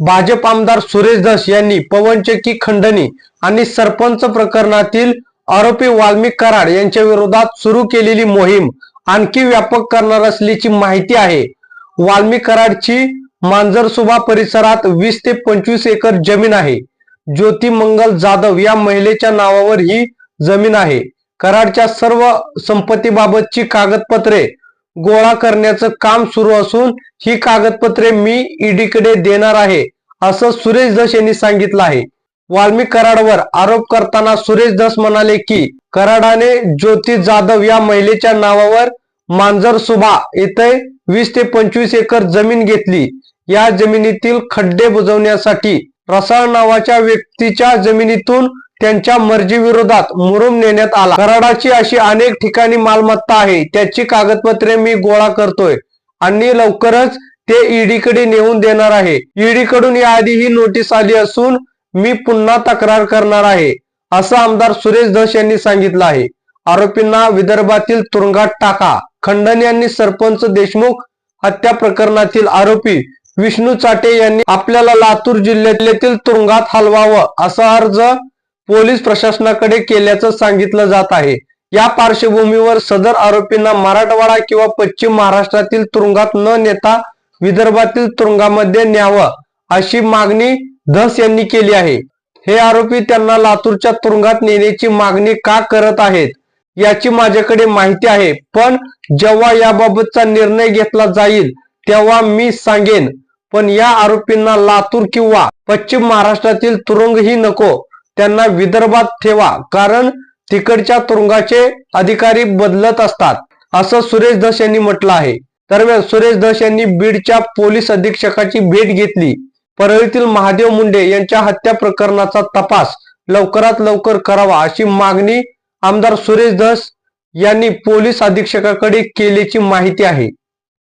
भाजप आमदार सुरेश धस यांनी पवनचक्की खंडणी आणि सरपंच प्रकरणातील आरोपी वाल्मिक कराड यांच्या विरोधात सुरू केलेली मोहीम आणखी व्यापक करणार असल्याची माहिती आहे. वाल्मिक कराडची मांजरसुभा परिसरात वीस ते पंचवीस एकर जमीन आहे. ज्योती मंगल जाधव या महिलेच्या नावावर ही जमीन आहे. कराडच्या सर्व संपत्तीबाबतची कागदपत्रे गोळा करण्याचं काम सुरू असून ही कागदपत्रे मी ईडीकडे देणार आहे असं सुरेश धस यांनी सांगितलं आहे. वाल्मिक कराडवर आरोप करताना सुरेश धस म्हणाले की कराडाने ज्योती जाधव या महिलेच्या नावावर मांजर सुभा येथे वीस ते पंचवीस एकर जमीन घेतली. या जमिनीतील खड्डे बुजवण्यासाठी रसाळ नावाच्या व्यक्तीच्या जमिनीतून त्यांच्या मर्जीविरोधात मुरुम नेण्यात आला. कराडाची अशी अनेक ठिकाणी मालमत्ता आहे. त्याची कागदपत्रे मी गोळा करतोय. आणि लवकरच ते ईडीकडे नेऊन देणार आहे. ईडीकडून याआधी ही नोटीस आली असून मी पुन्हा तक्रार करणार आहे असं आमदार सुरेश धस यांनी सांगितलं आहे. आरोपींना विदर्भातील तुरुंगात टाका. खंडन यांनी सरपंच देशमुख हत्या प्रकरणातील आरोपी विष्णू चाटे यांनी आपल्याला लातूर जिल्ह्यातील तुरुंगात हलवावं असा अर्ज पोलीस प्रशासनाकडे केल्याचं सांगितलं जात आहे. या पार्श्वभूमीवर सदर आरोपींना मराठवाडा किंवा पश्चिम महाराष्ट्रातील तुरुंगात न नेता विदर्भातील तुरुंगामध्ये न्यावं अशी मागणी धस यांनी केली आहे. हे आरोपी त्यांना लातूरच्या तुरुंगात नेण्याची मागणी का करत आहेत याची माझ्याकडे माहिती आहे. पण जेव्हा याबाबतचा निर्णय घेतला जाईल तेव्हा मी सांगेन. पण या आरोपींना लातूर किंवा पश्चिम महाराष्ट्रातील तुरुंगही नको. त्यांना विदर्भात ठेवा कारण तिकडच्या तुरुंगाचे अधिकारी बदलत असतात असं सुरेश धस यांनी म्हटलं आहे. दरम्यान सुरेश धस यांनी बीडच्या पोलीस अधीक्षकाची भेट घेतली. परळीतील महादेव मुंडे यांच्या हत्या प्रकरणाचा तपास लवकरात लवकर करावा अशी मागणी आमदार सुरेश धस यांनी पोलीस अधीक्षकाकडे केल्याची माहिती आहे.